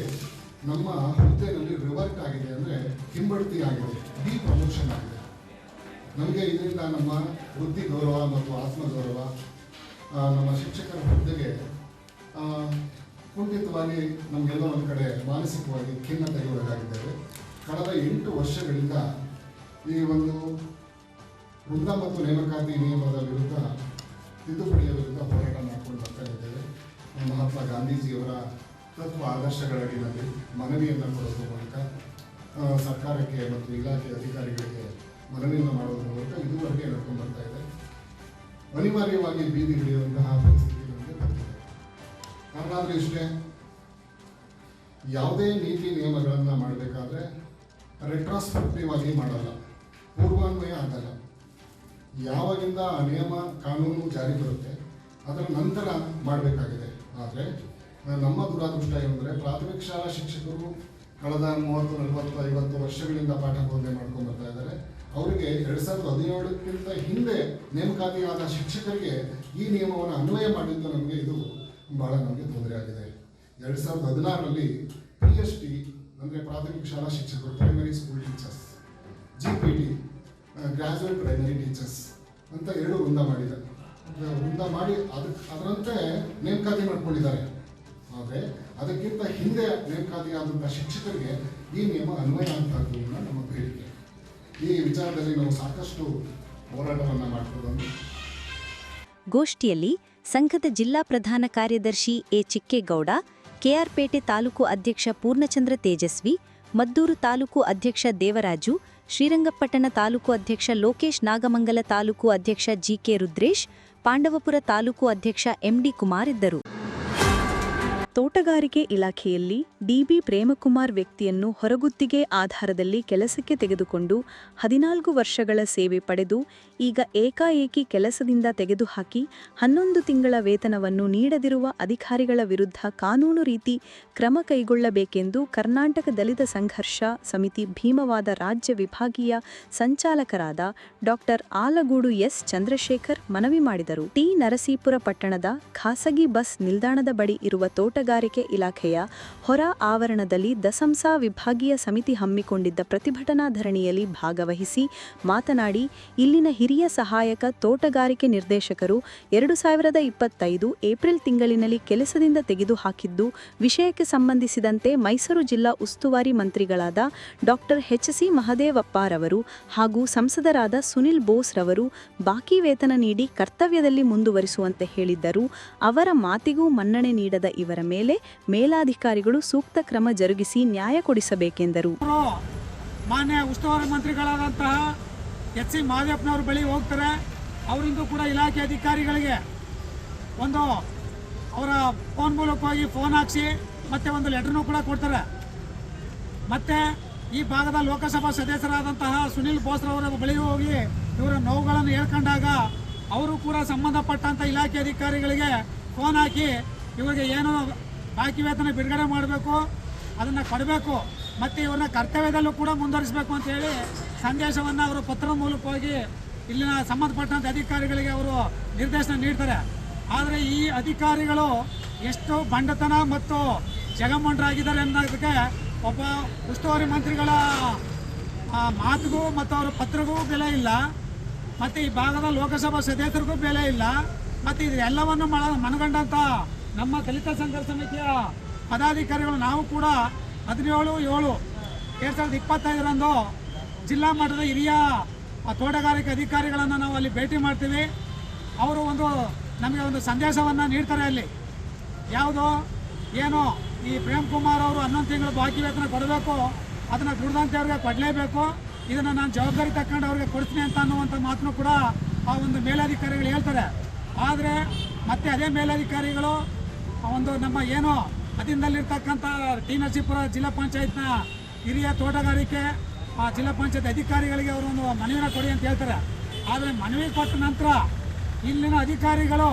ನಮ್ಮ ಹುದ್ದೆಯಲ್ಲಿ ರಿವರ್ಟ್ ಆಗಿದೆ ಅಂದರೆ ಹಿಂಬಡ್ತಿ ಆಗಿದೆ ಡಿ ಪ್ರಮೋಷನ್ ಆಗಿದೆ. ನಮಗೆ ಇದರಿಂದ ನಮ್ಮ ವೃತ್ತಿ ಗೌರವ ಮತ್ತು ಆತ್ಮಗೌರವ ನಮ್ಮ ಶಿಕ್ಷಕರ ಹುದ್ದೆಗೆ ಕುಂಠಿತವಾಗಿ ನಮಗೆಲ್ಲ ಒಂದು ಕಡೆ ಮಾನಸಿಕವಾಗಿ ಖಿನ್ನತೆಗೆ ಒಳಗಾಗಿದ್ದೇವೆ. ಕಳೆದ ಎಂಟು ವರ್ಷಗಳಿಂದ ಈ ಒಂದು ವೃಂದ ಮತ್ತು ನೇಮಕಾತಿ ನಿಯಮದ ವಿರುದ್ಧ ತಿದ್ದುಪಡಿಯ ವಿರುದ್ಧ ಹೋರಾಟ ಮಾಡಿಕೊಂಡು ಬರ್ತಾ ಇದ್ದೇವೆ. ಮಹಾತ್ಮ ಗಾಂಧೀಜಿಯವರ ತತ್ವ ಆದರ್ಶಗಳ ಅಡಿಯಲ್ಲಿ ಮನವಿಯನ್ನು ಕೊಡೋದ್ರ ಮೂಲಕ ಸರ್ಕಾರಕ್ಕೆ ಮತ್ತು ಇಲಾಖೆ ಅಧಿಕಾರಿಗಳಿಗೆ ಮನವಿಯನ್ನು ಮಾಡೋದ್ರ ಮೂಲಕ ಇದುವರೆಗೆ ನಡ್ಕೊಂಡು ಬರ್ತಾ ಇದೆ. ಅನಿವಾರ್ಯವಾಗಿ ಬೀದಿ ಹಿಡಿಯುವಂತಹ ಪರಿಸ್ಥಿತಿ ನಮಗೆ ಬರ್ತಿದೆ ಕಾರಣ ಇಷ್ಟೇ, ಯಾವುದೇ ನೀತಿ ನಿಯಮಗಳನ್ನು ಮಾಡಬೇಕಾದ್ರೆ ರೆಟ್ರಾಸ್ಪೆಕ್ಟಿವ್ ಆಗಿ ಮಾಡಲ್ಲ. ಪೂರ್ವಾನ್ವಯ ಆಗಲ್ಲ. ಯಾವಾಗಿಂದ ಆ ನಿಯಮ, ಕಾನೂನು ಜಾರಿ ಬರುತ್ತೆ, ಅದರ ನಂತರ ಮಾಡಬೇಕಾಗಿದೆ. ಆದರೆ ನಮ್ಮ ದುರಾದೃಷ್ಟ ಏನಂದರೆ ಪ್ರಾಥಮಿಕ ಶಾಲಾ ಶಿಕ್ಷಕರು ಕಳೆದ ಮೂವತ್ತು, ನಲವತ್ತು, ಐವತ್ತು ವರ್ಷಗಳಿಂದ ಪಾಠ ಬೋಧನೆ ಮಾಡ್ಕೊಂಡು ಬರ್ತಾ ಇದ್ದಾರೆ. ಅವರಿಗೆ ಎರಡು ಸಾವಿರದ ಹದಿನೇಳಕ್ಕಿಂತ ಹಿಂದೆ ನೇಮಕಾತಿಯಾದ ಶಿಕ್ಷಕರಿಗೆ ಈ ನಿಯಮವನ್ನು ಅನ್ವಯ ಮಾಡಿದ್ದು ನಮಗೆ ಇದು ಭಾಳ ನಮಗೆ ತೊಂದರೆ ಆಗಿದೆ. ಎರಡು ಸಾವಿರದ ಹದಿನಾರರಲ್ಲಿ ಪಿ ಎಚ್ ಟಿ ಅಂದರೆ ಪ್ರಾಥಮಿಕ ಶಾಲಾ ಶಿಕ್ಷಕರು primary school teachers G P T graduate primary teachers ಅಂತ ಎರಡು ವೃಂದ ಮಾಡಿದ್ದಾರೆ. ವೃಂದ ಮಾಡಿ ಅದಕ್ಕೆ ಅದರಂತೆ ನೇಮಕಾತಿ ಮಾಡ್ಕೊಂಡಿದ್ದಾರೆ. ಆದರೆ ಅದಕ್ಕಿಂತ ಹಿಂದೆ ನೇಮಕಾತಿ ಆದಂಥ ಶಿಕ್ಷಕರಿಗೆ ಈ ನಿಯಮ ಅನ್ವಯ ಆಗ್ತಕ್ಕೂ ನಮ್ಮ ಬೇಡಿಕೆ. ಈ ವಿಚಾರದಲ್ಲಿ ನಾವು ಸಾಕಷ್ಟು ಹೋರಾಟವನ್ನು ಮಾಡ್ಕೊಂಡು ಗೋಷ್ಠಿಯಲ್ಲಿ ಸಂಘದ ಜಿಲ್ಲಾ ಪ್ರಧಾನ ಕಾರ್ಯದರ್ಶಿ ಎ ಚಿಕ್ಕೇಗೌಡ, ಕೆಆರ್ಪೇಟೆ ತಾಲೂಕು ಅಧ್ಯಕ್ಷ ಪೂರ್ಣಚಂದ್ರ ತೇಜಸ್ವಿ, ಮದ್ದೂರು ತಾಲೂಕು ಅಧ್ಯಕ್ಷ ದೇವರಾಜು, ಶ್ರೀರಂಗಪಟ್ಟಣ ತಾಲೂಕು ಅಧ್ಯಕ್ಷ ಲೋಕೇಶ್ ನಾಗಮಂಗಲ ತಾಲೂಕು ಅಧ್ಯಕ್ಷ ಜಿಕೆ ರುದ್ರೇಶ್, ಪಾಂಡವಪುರ ತಾಲೂಕು ಅಧ್ಯಕ್ಷ ಎಂಡಿ ಕುಮಾರ್ ಇದ್ದರು. ತೋಟಗಾರಿಕೆ ಇಲಾಖೆಯಲ್ಲಿ ಡಿಬಿ ಪ್ರೇಮಕುಮಾರ್ ವ್ಯಕ್ತಿಯನ್ನು ಹೊರಗುತ್ತಿಗೆ ಆಧಾರದಲ್ಲಿ ಕೆಲಸಕ್ಕೆ ತೆಗೆದುಕೊಂಡು ಹದಿನಾಲ್ಕು ವರ್ಷಗಳ ಸೇವೆ ಪಡೆದು ಈಗ ಏಕಾಏಕಿ ಕೆಲಸದಿಂದ ತೆಗೆದುಹಾಕಿ ಹನ್ನೊಂದು ತಿಂಗಳ ವೇತನವನ್ನು ನೀಡದಿರುವ ಅಧಿಕಾರಿಗಳ ವಿರುದ್ಧ ಕಾನೂನು ರೀತಿ ಕ್ರಮ ಕೈಗೊಳ್ಳಬೇಕೆಂದು ಕರ್ನಾಟಕ ದಲಿತ ಸಂಘರ್ಷ ಸಮಿತಿ ಭೀಮವಾದ ರಾಜ್ಯ ವಿಭಾಗೀಯ ಸಂಚಾಲಕರಾದ ಡಾಕ್ಟರ್ ಆಲಗೂಡು ಎಸ್ ಚಂದ್ರಶೇಖರ್ ಮನವಿ ಮಾಡಿದರು. ಟಿ ನರಸೀಪುರ ಪಟ್ಟಣದ ಖಾಸಗಿ ಬಸ್ ನಿಲ್ದಾಣದ ಬಳಿ ಇರುವ ತೋಟಗಾರಿಕೆ ಇಲಾಖೆಯ ಹೊರ ಆವರಣದಲ್ಲಿ ದಸಂಸ ವಿಭಾಗೀಯ ಸಮಿತಿ ಹಮ್ಮಿಕೊಂಡಿದ್ದ ಪ್ರತಿಭಟನಾ ಧರಣಿಯಲ್ಲಿ ಭಾಗವಹಿಸಿ ಮಾತನಾಡಿ, ಇಲ್ಲಿನ ಹಿರಿಯ ಸಹಾಯಕ ತೋಟಗಾರಿಕೆ ನಿರ್ದೇಶಕರು ಎರಡು ಸಾವಿರದ ಇಪ್ಪತ್ತೈದು ಏಪ್ರಿಲ್ ತಿಂಗಳಿನಲ್ಲಿ ಕೆಲಸದಿಂದ ತೆಗೆದುಹಾಕಿದ್ದು, ವಿಷಯಕ್ಕೆ ಸಂಬಂಧಿಸಿದಂತೆ ಮೈಸೂರು ಜಿಲ್ಲಾ ಉಸ್ತುವಾರಿ ಮಂತ್ರಿಗಳಾದ ಡಾಕ್ಟರ್ ಎಚ್ ಸಿ ಮಹದೇವಪ್ಪರವರು ಹಾಗೂ ಸಂಸದರಾದ ಸುನಿಲ್ ಬೋಸ್ ರವರು ಬಾಕಿ ವೇತನ ನೀಡಿ ಕರ್ತವ್ಯದಲ್ಲಿ ಮುಂದುವರಿಸುವಂತೆ ಹೇಳಿದ್ದರು. ಅವರ ಮಾತಿಗೂ ಮನ್ನಣೆ ನೀಡದ ಇವರ ಮೇಲೆ ಮೇಲಾಧಿಕಾರಿಗಳು ಸೂಕ್ತ ಕ್ರಮ ಜರುಗಿಸಿ ನ್ಯಾಯ ಕೊಡಿಸಬೇಕೆಂದರು. ಮಾನ್ಯ ಉಸ್ತುವಾರಿ ಮಂತ್ರಿಗಳಾದಂತಹ ಎಚ್ ಸಿ ಮಹದೇವಪ್ಪನವ್ರ ಬಳಿ ಹೋಗ್ತಾರೆ. ಅವರಿಂದು ಕೂಡ ಇಲಾಖೆ ಅಧಿಕಾರಿಗಳಿಗೆ ಒಂದು ಅವರ ಫೋನ್ ಮೂಲಕವಾಗಿ ಫೋನ್ ಹಾಕಿಸಿ ಮತ್ತೆ ಒಂದು ಲೆಟರ್ನು ಕೂಡ ಕೊಡ್ತಾರೆ. ಮತ್ತೆ ಈ ಭಾಗದ ಲೋಕಸಭಾ ಸದಸ್ಯರಾದಂತಹ ಸುನಿಲ್ ಬೋಸ್ರವರ ಬಳಿ ಹೋಗಿ ಇವರ ನೋವುಗಳನ್ನು ಹೇಳ್ಕೊಂಡಾಗ ಅವರು ಕೂಡ ಸಂಬಂಧಪಟ್ಟಂಥ ಇಲಾಖೆ ಅಧಿಕಾರಿಗಳಿಗೆ ಫೋನ್ ಹಾಕಿ ಇವರಿಗೆ ಏನು ಬಾಕಿ ವೇತನ ಬಿಡುಗಡೆ ಮಾಡಬೇಕು, ಅದನ್ನು ಕೊಡಬೇಕು, ಮತ್ತು ಇವ್ರನ್ನ ಕರ್ತವ್ಯದಲ್ಲೂ ಕೂಡ ಮುಂದುವರಿಸಬೇಕು ಅಂತ ಹೇಳಿ ಸಂದೇಶವನ್ನು ಅವರು ಪತ್ರದ ಹೋಗಿ ಇಲ್ಲಿನ ಸಂಬಂಧಪಟ್ಟಂಥ ಅಧಿಕಾರಿಗಳಿಗೆ ಅವರು ನಿರ್ದೇಶನ ನೀಡ್ತಾರೆ. ಆದರೆ ಈ ಅಧಿಕಾರಿಗಳು ಎಷ್ಟು ಬಂಡತನ ಮತ್ತು ಜಗಮಂಡರಾಗಿದ್ದಾರೆ ಅನ್ನೋದಕ್ಕೆ ಒಬ್ಬ ಉಸ್ತುವಾರಿ ಮಂತ್ರಿಗಳ ಮಾತಿಗೂ ಮತ್ತು ಅವರ ಪತ್ರಗೂ ಬೆಲೆ ಇಲ್ಲ. ಮತ್ತು ಈ ಭಾಗದ ಲೋಕಸಭಾ ಸದಸ್ಯರಿಗೂ ಬೆಲೆ ಇಲ್ಲ. ಮತ್ತು ಇದೆಲ್ಲವನ್ನು ಮನ ಮನಗಂಡಂಥ ನಮ್ಮ ದಲಿತ ಸಂಘರ್ಷ ಸಮಿತಿಯ ಪದಾಧಿಕಾರಿಗಳು ನಾವು ಕೂಡ ಹದಿನೇಳು, ಏಳು, ಎರಡು ಸಾವಿರದ ಇಪ್ಪತ್ತೈದರಂದು ಜಿಲ್ಲಾ ಮಟ್ಟದ ಹಿರಿಯ ತೋಟಗಾರಿಕೆ ಅಧಿಕಾರಿಗಳನ್ನು ನಾವು ಅಲ್ಲಿ ಭೇಟಿ ಮಾಡ್ತೀವಿ. ಅವರು ಒಂದು ನಮಗೆ ಒಂದು ಸಂದೇಶವನ್ನು ನೀಡ್ತಾರೆ ಅಲ್ಲಿ. ಯಾವುದು, ಏನು, ಈ ಪ್ರೇಮ್ ಕುಮಾರ್ ಅವರು ಹನ್ನೊಂದು ತಿಂಗಳು ಬಾಕಿ ವೇತನ ಕೊಡಬೇಕು, ಅದನ್ನು ದುಡ್ದಂತೆ ಅವ್ರಿಗೆ ಕೊಡಲೇಬೇಕು, ಇದನ್ನು ನಾನು ಜವಾಬ್ದಾರಿ ತಗೊಂಡು ಅವ್ರಿಗೆ ಕೊಡ್ತೀನಿ ಅಂತ ಅನ್ನುವಂಥ ಮಾತನ್ನು ಕೂಡ ಆ ಒಂದು ಮೇಲಧಿಕಾರಿಗಳು ಹೇಳ್ತಾರೆ. ಆದರೆ ಮತ್ತೆ ಅದೇ ಮೇಲಧಿಕಾರಿಗಳು ಒಂದು ನಮ್ಮ ಏನು ಅದಿಂದಲ್ಲಿರ್ತಕ್ಕಂಥ ಟಿ ನರಸೀಪುರ ಜಿಲ್ಲಾ ಪಂಚಾಯತ್ನ ಹಿರಿಯ ತೋಟಗಾರಿಕೆ, ಆ ಜಿಲ್ಲಾ ಪಂಚಾಯತ್ ಅಧಿಕಾರಿಗಳಿಗೆ ಅವರು ಒಂದು ಮನವಿನ ಕೊಡಿ ಅಂತ ಹೇಳ್ತಾರೆ. ಆದರೆ ಮನವಿ ಕೊಟ್ಟ ನಂತರ ಇಲ್ಲಿನ ಅಧಿಕಾರಿಗಳು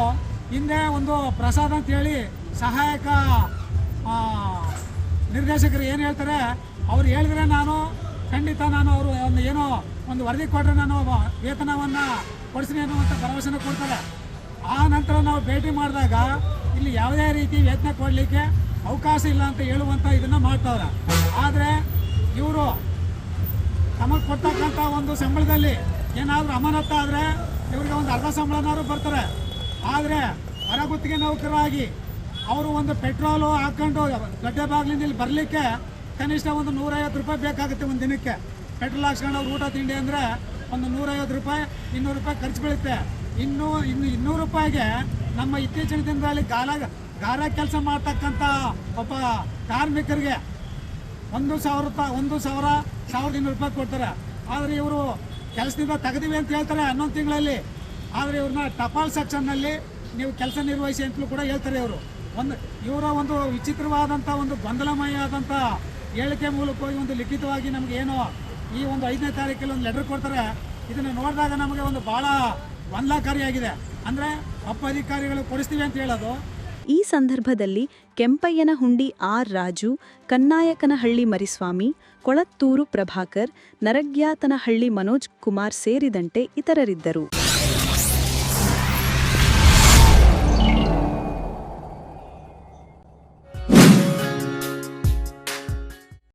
ಹಿಂದೆ ಒಂದು ಪ್ರಸಾದ್ ಅಂತ ಹೇಳಿ ಸಹಾಯಕ ನಿರ್ದೇಶಕರು ಏನು ಹೇಳ್ತಾರೆ, ಅವ್ರು ಹೇಳಿದ್ರೆ ನಾನು ಖಂಡಿತ ನಾನು ಅವರು ಒಂದು ಏನೋ ಒಂದು ವರದಿ ಕೊಟ್ಟರೆ ನಾನು ವೇತನವನ್ನು ಕೊಡಿಸ್ತೀನಿ ಅನ್ನುವಂಥ ಭರವಸೆನ ಕೊಡ್ತಾರೆ. ಆ ನಂತರ ನಾವು ಭೇಟಿ ಮಾಡಿದಾಗ ಇಲ್ಲಿ ಯಾವುದೇ ರೀತಿ ವೇತನ ಕೊಡಲಿಕ್ಕೆ ಅವಕಾಶ ಇಲ್ಲ ಅಂತ ಹೇಳುವಂಥ ಇದನ್ನು ಮಾಡ್ತಾವ್ರೆ. ಆದರೆ ಇವರು ತಮಗೆ ಕೊಡ್ತಕ್ಕಂಥ ಒಂದು ಸಂಬಳದಲ್ಲಿ ಏನಾದರೂ ಅಮಾನತ ಆದರೆ ಇವರಿಗೆ ಒಂದು ಅರ್ಧ ಸಂಬಳನಾದ್ರು ಬರ್ತಾರೆ. ಆದರೆ ಹೊರಗುತ್ತಿಗೆ ನೌಕರಾಗಿ ಅವರು ಒಂದು ಪೆಟ್ರೋಲು ಹಾಕ್ಕೊಂಡು ಗಡ್ಡೆ ಬಾಗಿಲಿಂದ ಇಲ್ಲಿ ಬರಲಿಕ್ಕೆ ಕನಿಷ್ಠ ಒಂದು ನೂರೈವತ್ತು ರೂಪಾಯಿ ಬೇಕಾಗುತ್ತೆ ಒಂದು ದಿನಕ್ಕೆ. ಪೆಟ್ರೋಲ್ ಹಾಕ್ಸ್ಕೊಂಡು ಅವ್ರು ಊಟ ತಿಂಡಿ ಅಂದರೆ ಒಂದು ನೂರೈವತ್ತು ರೂಪಾಯಿ, ಇನ್ನೂರು ರೂಪಾಯಿ ಖರ್ಚು ಬೀಳುತ್ತೆ. ಇನ್ನೂ ಇನ್ನು ಇನ್ನೂರು ರೂಪಾಯಿಗೆ ನಮ್ಮ ಇತ್ತೀಚಿನ ದಿನದಲ್ಲಿ ಗಾಲ ಗಾರ ಕೆಲಸ ಮಾಡ್ತಕ್ಕಂಥ ಒಬ್ಬ ಕಾರ್ಮಿಕರಿಗೆ ಒಂದು ಸಾವಿರ ರೂಪಾಯಿ ಒಂದು ಸಾವಿರ ಸಾವಿರದ ಇನ್ನೂರು ರೂಪಾಯಿ ಕೊಡ್ತಾರೆ. ಆದರೆ ಇವರು ಕೆಲಸದಿಂದ ತೆಗೆದಿವೆ ಅಂತ ಹೇಳ್ತಾರೆ ಹನ್ನೊಂದು ತಿಂಗಳಲ್ಲಿ. ಆದರೆ ಇವ್ರನ್ನ ಟಪಾಲ್ ಸೆಕ್ಷನ್ನಲ್ಲಿ ನೀವು ಕೆಲಸ ನಿರ್ವಹಿಸಿ ಅಂತಲೂ ಕೂಡ ಹೇಳ್ತಾರೆ ಇವರು. ಒಂದು ಇವರ ಒಂದು ವಿಚಿತ್ರವಾದಂಥ ಒಂದು ಗೊಂದಲಮಯ ಆದಂಥ ಹೇಳಿಕೆ ಮೂಲಕವಾಗಿ ಒಂದು ಲಿಖಿತವಾಗಿ ನಮಗೆ ಏನು ಈ ಒಂದು ಐದನೇ ತಾರೀಕಲ್ಲಿ ಒಂದು ಲೆಟರ್ ಕೊಡ್ತಾರೆ. ಇದನ್ನು ನೋಡಿದಾಗ ನಮಗೆ ಒಂದು ಭಾಳ ಗೊಂದಲಕಾರಿಯಾಗಿದೆ ಅಂದ್ರೆ ಅಪ್ಪ ಅಧಿಕಾರಿಗಳು ಕೊಡಿಸ್ತೀವಿ ಅಂತ ಹೇಳೋದು. ಈ ಸಂದರ್ಭದಲ್ಲಿ ಕೆಂಪಯ್ಯನ ಹುಂಡಿ ಆರ್ ರಾಜು, ಕನ್ನಾಯಕನಹಳ್ಳಿ ಮರಿಸ್ವಾಮಿ, ಕೊಳತ್ತೂರು ಪ್ರಭಾಕರ್, ನರಗ್ಯಾತನಹಳ್ಳಿ ಮನೋಜ್ ಕುಮಾರ್ ಸೇರಿದಂತೆ ಇತರರಿದ್ದರು.